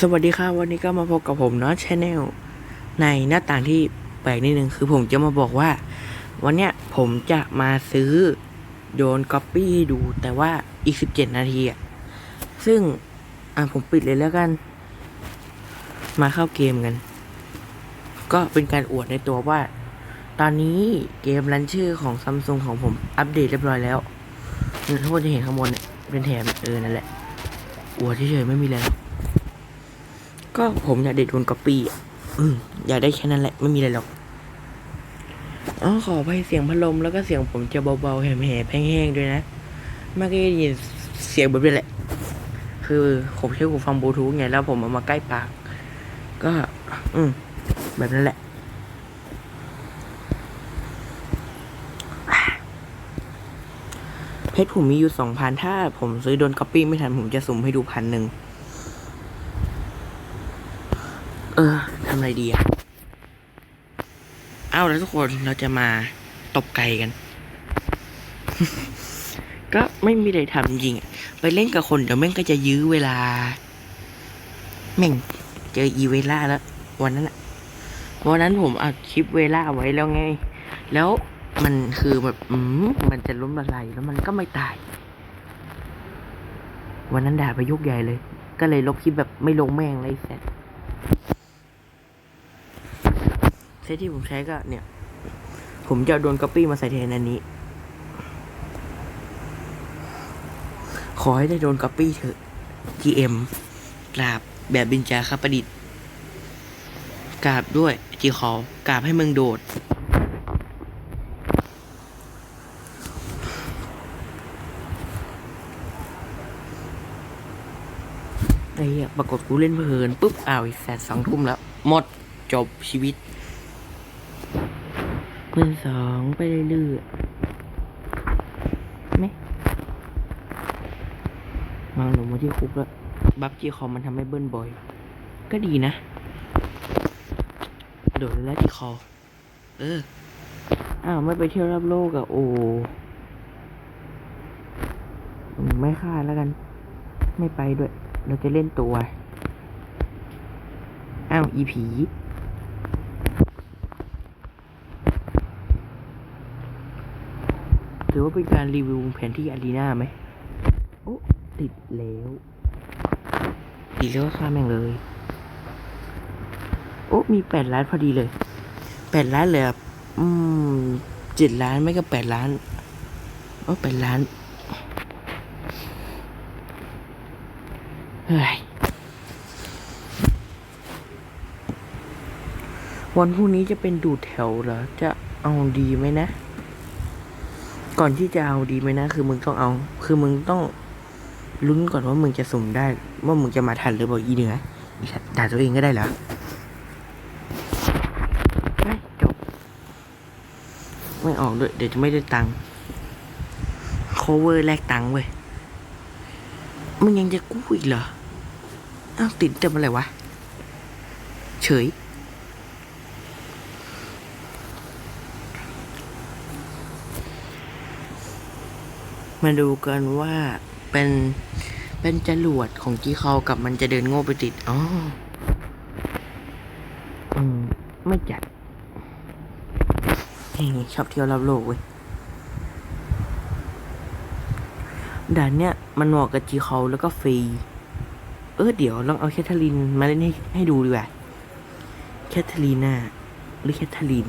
สวัสดีครับวันนี้ก็มาพบกับผมเนาะชแนลในหน้าต่างที่แปลกนิดนึงคือผมจะมาบอกว่า วันเนี้ยผมจะมาซื้อโยนก๊อปปี้ดูแต่ว่าอีก17นาทีอะซึ่ง อะผมปิดเลยแล้วกัน มาเข้าเกมกัน ก็เป็นการอวดในตัวว่า ตอนนี้เกมรันชื่อของซัมซุงของผมอัปเดตเรียบร้อยแล้วทุกคนจะเห็นข้างบนเนี่ยเป็นแถมเออนั่นแหละอวดเฉยๆไม่มีอะไร ก็ผมอยากได้โดนก๊อปปี้อะอืมอยากได้แค่นั้นแหละ ไม่มีอะไรหรอกอ๋อขอไปเสียงพัดลมแล้วก็เสียงผมจะเบาๆแหบๆแห้งๆด้วยนะไม่ก็ได้ยินเสียงแบบนี้แหละ คือผมใช้หูฟังบลูทูธไงแล้วผมเอามาใกล้ปาก ก็ อืม แบบนั้นแหละเพชรผมมีอยู่สองพันถ้าผมซื้อโดนก๊อปปี้ไม่ทันผมจะสุ่มให้ดูพันหนึ่ง เอ อทำอะไรดีอะเอาแล้วทุกคนเราจะมาตบไก่กัน ก็ไม่มีอะไรทำจริงไปเล่นกับคนเดี๋ยวแม่งก็จะยื้อเวลา แม่งเจออีเวล่าแล้ว วันนั้นอะวันนั้นผมอัดคลิปเวล่าไว้แล้วไง แล้วมันคือแบบอืมมันจะล้มละลายแล้วมันก็ไม่ตาย วันนั้นด่าไปยกใหญ่เลย ก็เลยลบคลิปแบบไม่ลงแม่งเลยแซด เซตที่ผมใช้ก็เนี่ย ผมจะโดนก๊อปปี้มาใส่แทนอันนี้ ขอให้ได้โดนก๊อปปี้เถอะ GM กราบแบบบินจาครับประดิษฐ์กราบด้วยจีขอกราบให้มึงโดด ไอ้เหี้ยปรากฏกูเล่นเพลินปุ๊บอ้าวอีกแสนสองทุ่มแล้ว หมดจบชีวิต หมื่นสองไปเรื่อยๆไหมมาหนูมาที่คุกแล้ว บัฟจีคอมมันทำให้เบิ้ลบ่อย ก็ดีนะ โดดแล้วจีคอ เออ อ้าว ไม่ไปเที่ยวรอบโลกอะโอ้ไม่ค่าแล้วกัน ไม่ไปด้วย เราจะเล่นตัว อ้าว อีผี ถือว่าเป็นการรีวิวแผนที่อารีนาไหมโอ้ติดแล้ว ติดแล้วก็ข้ามแม่งเลย โอ้มีแปดล้านพอดีเลยแปดล้านเลยอะอืมเจ็ดล้านไม่ก็แปดล้านโอ้แปดล้านเฮ้ยวันพรุ่งนี้จะเป็นดูดแถวเหรอ จะเอาดีไหมนะ ก่อนที่จะเอาดีไหมนะ คือมึงต้องเอา คือมึงต้องลุ้นก่อนว่ามึงจะสุ่มได้ ว่ามึงจะมาทันหรือเปล่าอีเหนืออีสัตว์ด่าตัวเองก็ได้เหรอไม่จบ ไม่ออกด้วย เดี๋ยวจะไม่ได้ตังค์ cover แลกตังค์เว้ย มึงยังจะกู้อีกเหรอ อ้าวติดเต็มอะไรวะ เฉย มาดูกันว่าเป็นเป็นจรวดของจีเขากับมันจะเดินโง่ไปติด อ๋อ อืม ไม่จัดเฮ้ยชอบเที่ยวรอบโลกเว้ยด่านเนี้ยมันเหมาะกับจีเขาแล้วก็ฟรี เออเดี๋ยวลองเอาแคทเธอรีนมาเล่นให้ให้ดูดีกว่า แคทเธอรีน่าหรือแคทเธอรีน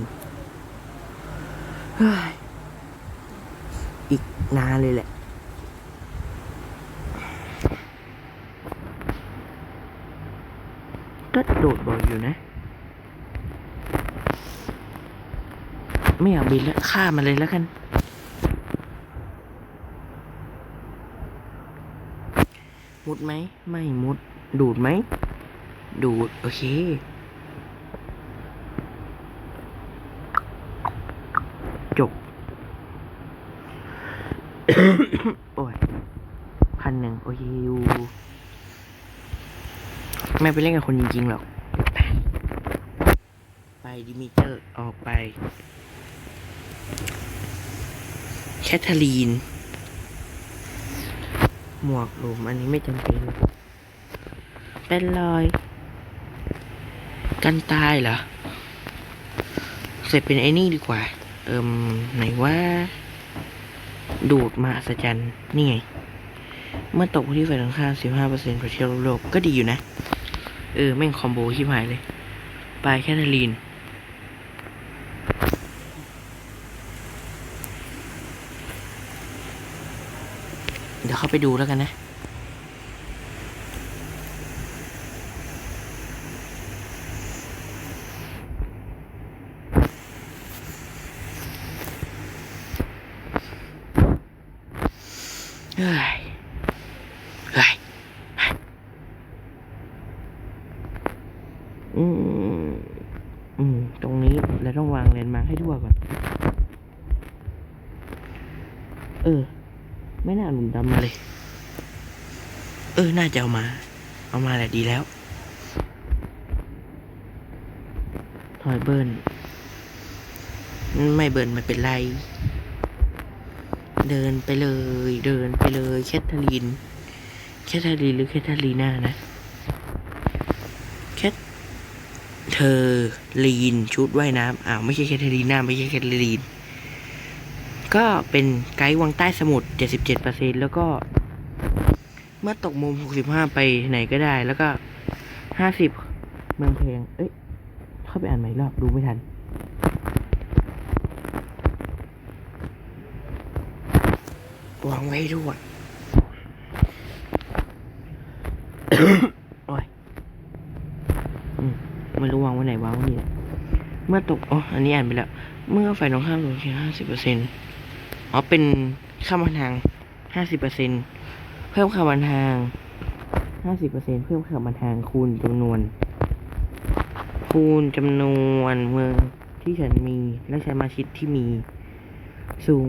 เฮ้ย อีกนานเลยแหละก็โดดบ่อยอยู่นะ ไม่อยากบินแล้วฆ่ามันเลยแล้วกัน มุดไหม ไม่มุด ดูดไหม ดูด โอเค โอ้ยพันหนึ่งโอเคอยู่ไม่ไปเล่นกับคนจริงๆหรอก ไปดิมิเตอร์ออกไป แคทเธอรีน หมวกหลุมอันนี้ไม่จำเป็น เป็นรอย กันตายเหรอ เสร็จเป็นไอ้นี่ดีกว่า เอิมไหนว่า ดูดมาสจันนี่ไง เมื่อตกที่ฝ่ายตรงข้าม15%ประเทศโลกก็ดีอยู่นะ เออ แม่งคอมโบชิบหายเลย ปลายแคทเธอรีน เดี๋ยวเข้าไปดูแล้วกันนะ เฮ้ย เฮ้ย อืม อืม ตรงนี้เราต้องวางเลนส์มาร์คให้ทั่วก่อน เออ ไม่น่าหลุมดำมาเลย เออ น่าจะเอามา เอามาแหละดีแล้ว ถอยเบิร์นไม่เบิร์นไม่เป็นไร เดินไปเลย เดินไปเลยแคทเธอรีน แคทเธอรีนหรือแคทเธอรีน่านะแคทเธอรีนชุดว่ายน้ำอ้าวไม่ใช่แคทเธอรีน่าไม่ใช่แคทเธอรีนก็เป็นไกด์วังใต้สมุทร77%แล้วก็ มื่อตกมุม 65 ไปไหนก็ได้ แล้วก็ 50 เมืองเพลง เอ้ย เข้าไปอ่านใหม่รอบ ดูไม่ทัน วางไว้ด้วยโอ้ยอืมไม่รู้วางไว้ไหนวางไว้นี่เมื่อตก อ๋อ อันนี้อ่านไปแล้ว เมื่อฝ่ายตรงข้ามลงแค่ห้าสิบเปอร์เซ็นต์อ๋อ เป็นข้ามทางห้าสิบเปอร์เซ็นต์ เพิ่มข้ามวันทางห้าสิบเปอร์เซ็นต์เพิ่มข้ามวันทางคูณจำนวน คูณจำนวนเมืองที่ฉันมีและใช้มาชิดที่มี สูง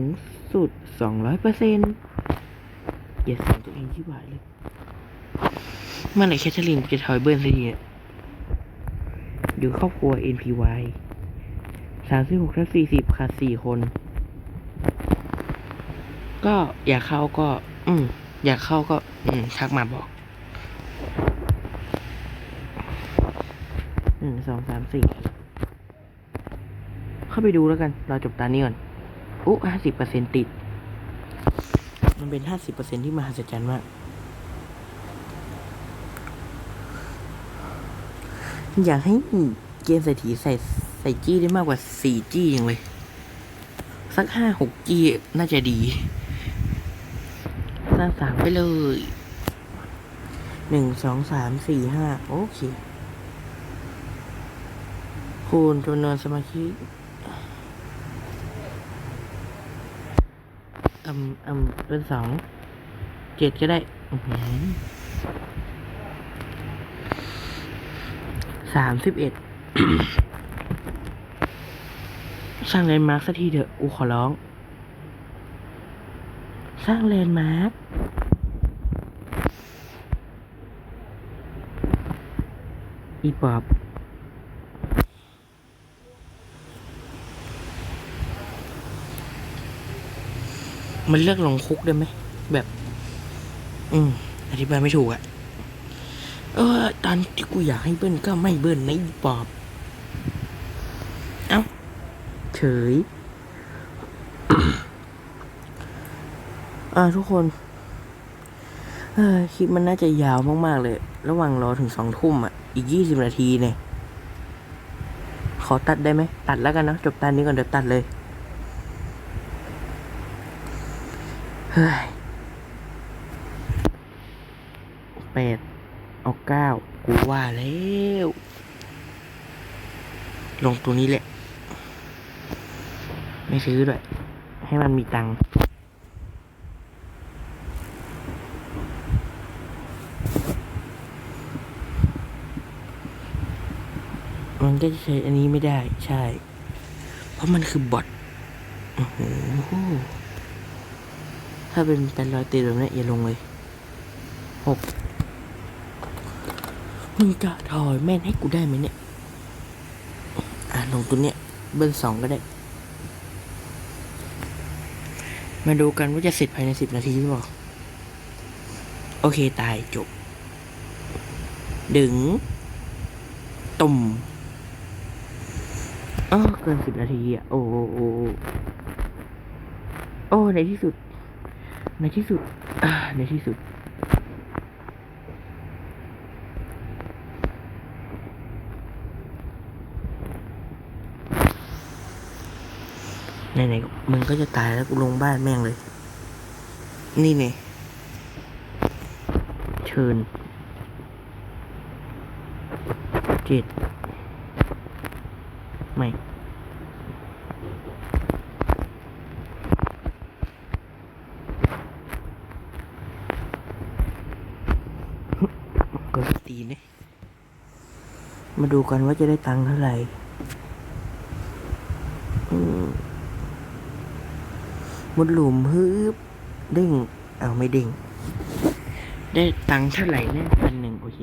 สุดสองร้อยเปอร์เซ็นต์อย่าสั่งตัวเองที่หวายเลยเมื่อไหร่แคทเธอรีนจะถอยเบิร์นสักทีเนี่ยอยู่ครอบครัว NPY สามสิบหกทับสี่สิบค่ะสี่คน ก็อยากเข้าก็ อืม อยากเข้าก็ อืมทักมาบอกหนึ่งสองสามสี่เข้าไปดูแล้วกัน เราจบตานี้ก่อนอุ๊ห้าสิบเปอร์เซ็นติด มันเป็นห้าสิบเปอร์เซ็นที่มหัศจรรย์มาก อยากให้เกมเศรษฐีใส่ใส่จี้ได้มากกว่าสี่จี้อย่างเลย สักห้าหกจี้น่าจะดี สร้างสามไปเลยหนึ่งสองสามสี่ห้าโอเค คูณจำนวนสมาชิกอืมอืมเป็นสองเจ็ดก็ได้อื้อหือสามสิบเอ็ดสร้างแลนด์มาร์คสักทีเถอะกูขอร้อง สร้างแลนด์มาร์คอีปอบมันเลือกลงคุกได้ไหม แบบ อืม อธิบายไม่ถูกอะเออ ตอนที่กูอยากให้เบิ้ลก็ไม่เบิ้ลในะอีปอบ เอ้า เฉย อ่าทุกคน เออคลิปมันน่าจะยาวมากๆเลย ระหว่างรอถึงสองทุ่มอะ อีกยี่สิบนาทีเนี่ย ขอตัดได้ไหม ตัดแล้วกันนะ จบตอนนี้ก่อนเดี๋ยวตัดเลย เฮ้ยแปดเอาเก้ากูว่าแล้ว ลงตัวนี้แหละ ไม่ซื้อด้วย ให้มันมีตังค์ มันก็จะใช้อันนี้ไม่ได้ใช่ เพราะมันคือบอทโอ้โหถ้าเป็นเป็นรอยตีแบบนี้อย่าลงเลยหกมึงจะถอยแม่นให้กูได้ไหมเนี่ย อะลงตัวเนี้ยเบิ้ลสองก็ได้ มาดูกันว่าจะเสร็จภายในสิบนาทีหรือเปล่า โอเคตายจบ ดึงตุ่ม อ๋อเกินสิบนาทีอะโอ้โอ้โอ้โอ้ในที่สุด ในที่สุดในที่สุด ไหนๆมึงก็จะตายแล้วกูลงบ้านแม่งเลย นี่เนี่ยเชิญเจ็ด ไม่ ก็ตีเนี่ยมาดูกันว่าจะได้ตังค์เท่าไหร่อืมมุดหลุมฮึบเด้งเอาไม่เด้งได้ตังค์เท่าไหร่แน่พันหนึ่งโอเค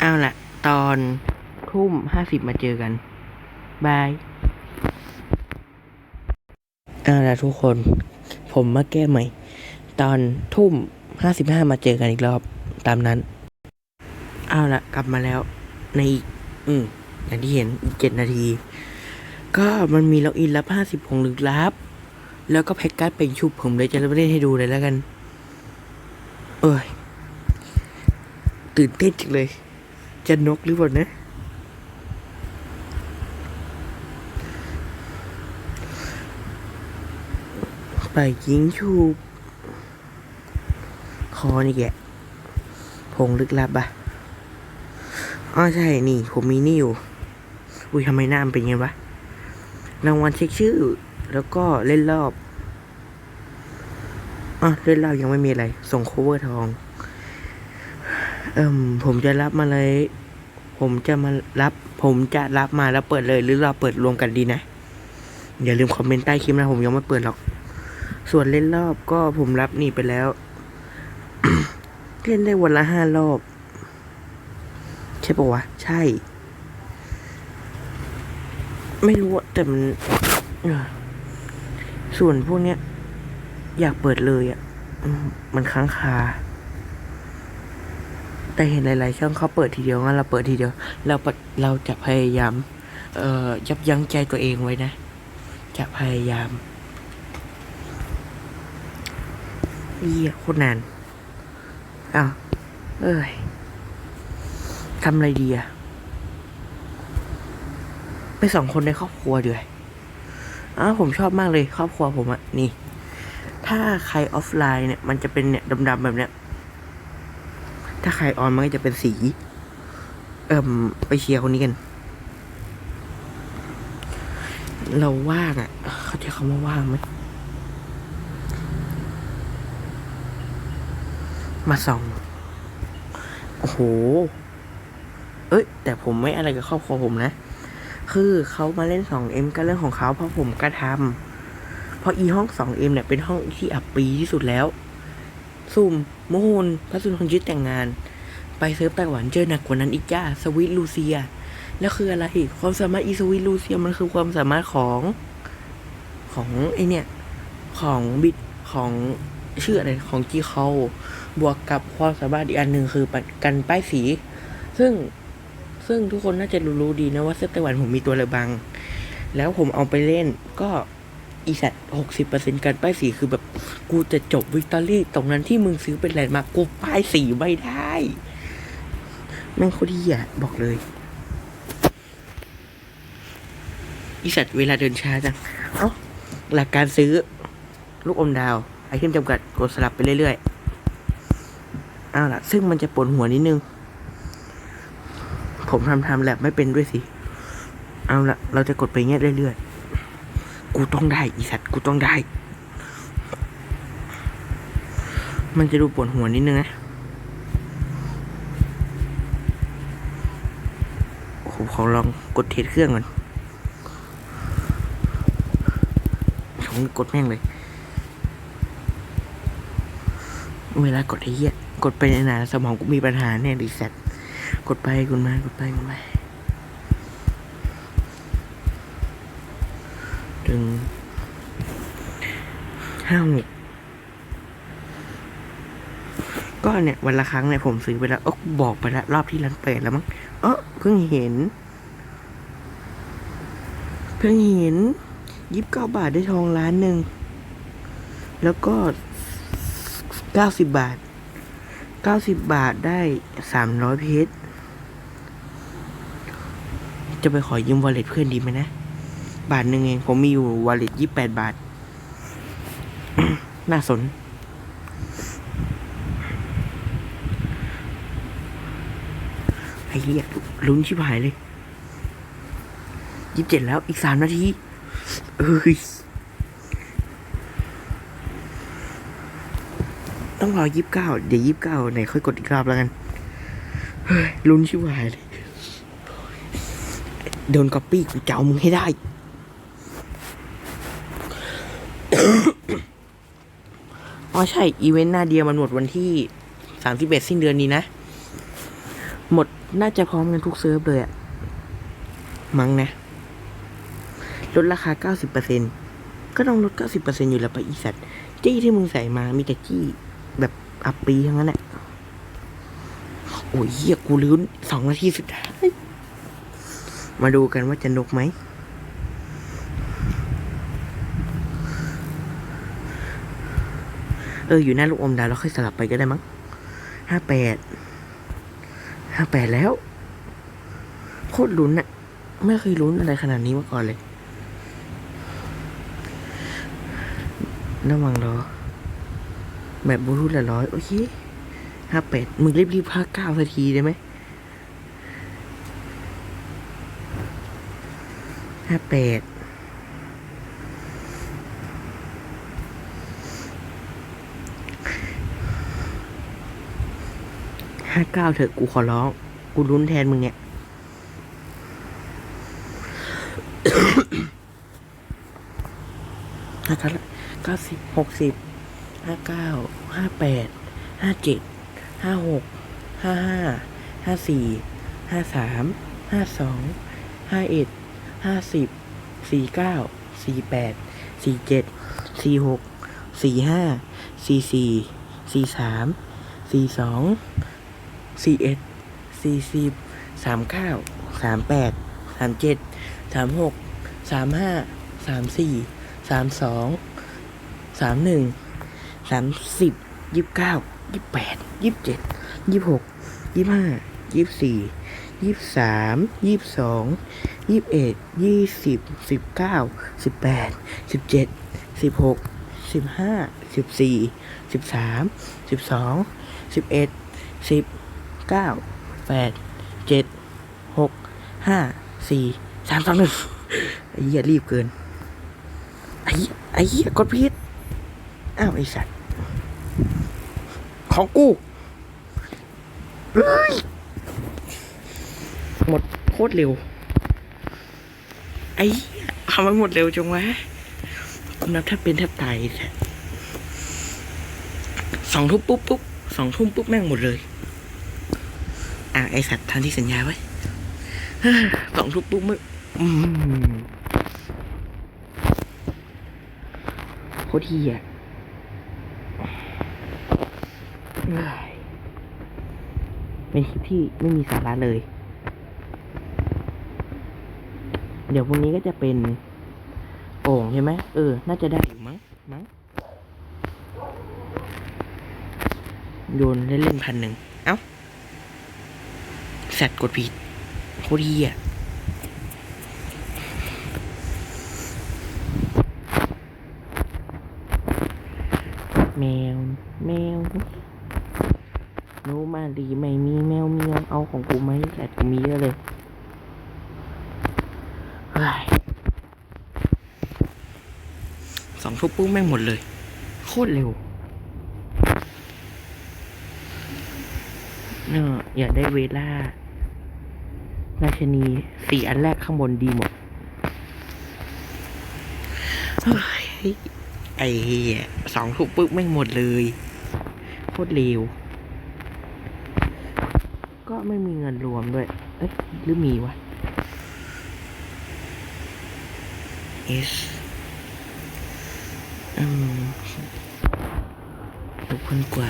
เอาละ ตอนทุ่มห้าสิบมาเจอกันบายเอาละทุกคน ผมมาแก้ใหม่ ตอนทุ่มห้าสิบห้ามาเจอกันอีกรอบ ตามนั้น เอาละกลับมาแล้ว ในอีก อืมอย่างที่เห็นอีกเจ็ดนาที ก็มันมีล็อกอินรับห้าสิบของลึกลับ แล้วก็แพ็กการ์ดเป็นชุบผมเลยจะเล่นให้ดูเลยแล้วกัน เอ้ยตื่นเต้นจังเลย จะนกหรือเปล่านะไปยิงชูบคอนี่แกพงลึกลับอะอ๋อใช่นี่ ผมมีนี่อยู่ อุ้ยทำไมหน้ามันเป็นไงวะ รางวัลเช็คชื่อ แล้วก็เล่นรอบอะเล่นรอบยังไม่มีอะไร ส่งโคเวอร์ทอง เอิมผมจะรับมาเลย ผมจะมารับ ผมจะรับมาแล้วเปิดเลย หรือเราเปิดรวมกันดีนะ อย่าลืมคอมเมนต์ใต้คลิปนะ ผมยังไม่เปิดหรอก ส่วนเล่นรอบก็ผมรับนี่ไปแล้ว เล่นได้วันละห้ารอบ ใช่ปะวะ ใช่ ไม่รู้แต่มันส่วนพวกเนี้ย อยากเปิดเลยอะอืมมันค้างคา แต่เห็นหลายๆช่องเขาเปิดทีเดียวงั้นเราเปิดทีเดียว เราเราจะพยายาม เอ่อยับยั้งใจตัวเองไว้นะ จะพยายามเยี่ยโคตรนานอ้าวเอ้ยทำอะไรดีอะไปสองคนในครอบครัวเดือยอ้าวผมชอบมากเลยครอบครัวผมอะนี่ ถ้าใครออฟไลน์เนี่ย มันจะเป็นเนี่ยดำๆแบบเนี้ย ถ้าใครออนมันก็จะเป็นสี เอิ่ม ไปเชียร์คนนี้กัน เราว่างอะ เขาใช้คำว่าว่างไหม มาส่อง โอ้โห เอ้ย แต่ผมไม่อะไรกับครอบครัวผมนะ คือเขามาเล่น 2M ก็เรื่องของเขาเพราะผมก็ทำเพราะอีห้อง 2M เนี่ยเป็นห้องที่อับปีที่สุดแล้ว ซุ่มโมโหนพระสุนทรยึดแต่งงาน ไปเซิร์ฟไต้หวันเจอหนักกว่านั้นอีกจ้าสวิตลูเซีย แล้วคืออะไรความสามารถอีสวิตลูเซียมันคือความสามารถของของไอเนี่ยของบิดของชื่ออะไรของจีเขาบวกกับความสามารถอีกอันหนึ่งคือกันป้ายสี ซึ่งซึ่งทุกคนน่าจะรู้ดีนะว่าเซิร์ฟไต้หวันผมมีตัวระบัง แล้วผมเอาไปเล่นก็อีสัตหกสิบเปอร์เซ็นต์กันป้ายสีคือแบบ กูจะจบวิกตอรี่ตรงนั้นที่มึงซื้อเป็นแลนด์มาร์คกูป้ายสีไม่ได้แม่งโคตรเหี้ยบอกเลยอีสัตว์เวลาเดินช้าจัง เอ้า หลักการซื้อ ลูกอมดาว ไอเทมจำกัดกดสลับไปเรื่อยๆเอาล่ะ ซึ่งมันจะปวดหัวนิดนึง ผมทำทำแลบไม่เป็นด้วยสิ เอาล่ะ เราจะกดไปเงี้ยเรื่อยๆ กูต้องได้ อีสัตว์ กูต้องได้ มันจะดูปวดหัวนิดนึงนะผมขอลองกดเทสเครื่องก่อนผมกดแม่งเลย เวลากดไอ้เหี้ย กดไปนานๆสมองกูมีปัญหาแน่ดิแซดกดไปกดมากดไปกดไปถึงห้าหก ก็ เนี่ยวันละครั้งเนี่ยผมซื้อไปแล้วออบอกไปแล้วรอบที่ร้านเปิดแล้วมั้งเออเพิ่งเห็น เพิ่งเห็นยี่สิบเก้าบาทได้ทองล้านหนึ่งแล้วก็เก้าสิบบาทเก้าสิบบาทได้สามร้อยเพชรจะไปขอยืมวอลเล็ตเพื่อนดีไหมนะ บาทหนึ่งเอง ผมมีอยู่วอลเล็ตยี่แปดบาท น่าสน ไอ้เหี้ยลุ้นชิบหายเลยยี่สิบเจ็ดแล้วอีกสามนาทีเอ้ยต้องรอยี่สิบเก้าเดี๋ยวยี่สิบเก้าไหนค่อยกดอีกรอบแล้วกันเฮ้ยลุ้นชิบหายเลยโดนก๊อปปี้กูจะเอามึงให้ได้อ๋อใช่ อีเวนต์หน้าเดียวมันหมดวันที่สามสิบเอ็ดสิ้นเดือนนี้นะ น่าจะพร้อมกันทุกเซิร์ฟเลยอะมั้งนะ ลดราคาเก้าสิบเปอร์เซ็นก็ต้องลดเก้าสิบเปอยู่แล้วไปะอีสัตว์จี้ที่มึงใส่มามีแต่จี้แบบอัปปีทั้งนั้นแหละโอ้ยเหี้ยกูลุ้นสองนาทีสุดท้าย มาดูกันว่าจะนกไหม เออ อยู่หน้าลูกอมดาวแล้วค่อยสลับไปก็ได้มั้งห้าแปด ห้าแปดแล้ว โคตรลุ้นอะไม่เคยลุ้นอะไรขนาดนี้มาก่อนเลยระวังรอแบบบลูทูธละร้อยโอเคห้าแปดมึงรีบๆพักเก้านาทีได้ไหมห้าแปด ห้าเก้าเถอะกูขอร้อง กูรุ้นแทนมึงเนี่ยห้าเก้าเก้าสิบหกสิบห้าเก้าห้าแปดห้าเจ็ดห้าหกห้าห้าห้าสี่ห้าสามห้าสองห้าเอ็ดห้าสิบสี่เก้าสี่แปดสี่เจ็ดสี่หกสี่ห้าสี่สี่สี่สามสี่สอง สี่เอ็ดสี่สิบสามเก้าสามแปดสามเจ็ดสามหกสามห้าสามสี่สามสองสามหนึ่งสามสิบยี่สิบเก้ายี่สิบแปดยี่สิบเจ็ดยี่สิบหกยี่สิบห้ายี่สิบสี่ยี่สิบสามยี่สิบสองยี่สิบเอ็ดยี่สิบสิบเก้าสิบแปดสิบเจ็ดสิบหกสิบห้าสิบสี่สิบสามสิบสองสิบเอ็ดสิบ เก้าแปดเจ็ดหกห้าสี่สามสองหนึ่งไอ้เหี้ยรีบเกิน ไอ้ไอ้เหี้ยกดผิดอ้าวไอ้สัตว์ของกูหมดโคตรเร็ว ไอ้ทำไมหมดเร็วจังวะนับแทบเป็นแทบตายแท้สองทุ่มปุ๊บปุ๊บสองทุ่มปุ๊บแม่งหมดเลย อะไอสัตว์ทันที่สัญญาไว้สองทุ่มปุ๊บไม่อืมโคตรเฮียเฮ้ยเป็นคลิปที่ไม่มีสาระเลย เดี๋ยวพรุ่งนี้ก็จะเป็นโอ่งใช่ไหมเออ น่าจะได้อยู่มั้ง มั้ง โยนเล่นๆพันหนึ่ง เอ้า แซดกดผิดโคตรเหี้ยแมว แมวโนมาดีไม่มีแมวเมียวเอาของกูไหมแซดกูมีเยอะเลยเฮ้ยสองทุบปุ๊บแม่งหมดเลย โคตรเร็วเนอะอยากได้เวล่า ราชนีสี่อันแรกข้างบนดีหมดเฮ้ยไอ้เหี้ยสองทุบปุ๊บแม่งหมดเลยโคตรเร็วก็ไม่มีเงินรวมด้วย เอ้ยหรือมีวะ S อืมหกพันกว่า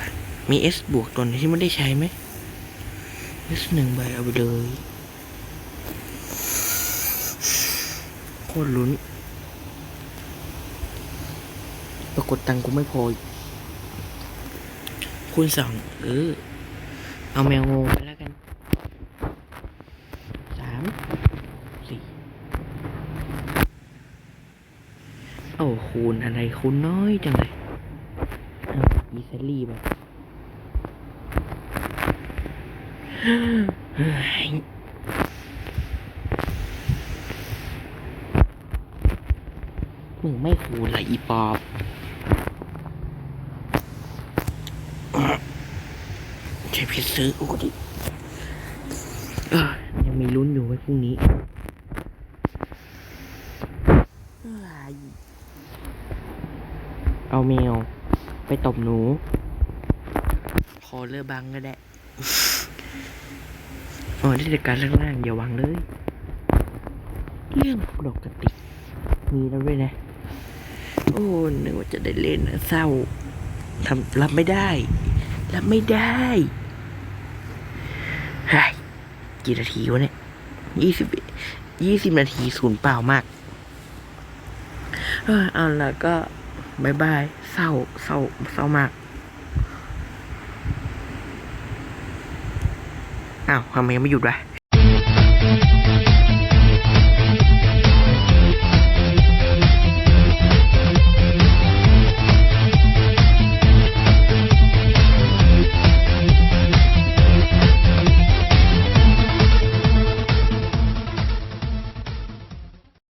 มี S บวกตัวไหนที่ไม่ได้ใช้ไหม S หนึ่งใบเอาไปเลย คตรลุ้น ปรากฏตังค์กูไม่พอคูณสองเออ เอาแมวงงไปแล้วกันสามสี่โอ้คูณอะไรคูณน้อยจังเลยเอาอีซารี่แบบเฮ้ย มึงไม่คูณละอีปอบใช้เพชรซื้อกูดิยังมีลุ้นอยู่ไว้พรุ่งนี้เอาแมว ไปตบหนูคอเลอบังก็ได้อ๋อที่จัดการล่างๆอย่าวังเลย เรื่องปกติ มีแล้วด้วยนะ โอ้นึกว่าจะได้เล่นนะเศร้าทำรับไม่ได้ รับไม่ได้เฮ้ยกี่นาทีวะเนี่ยยี่สิบยี่สิบนาทีศูนย์เปล่ามากเออเอาละก็บายบายเศร้าเศร้าเศร้ามากอ้าวทำไมยังไม่หยุดวะ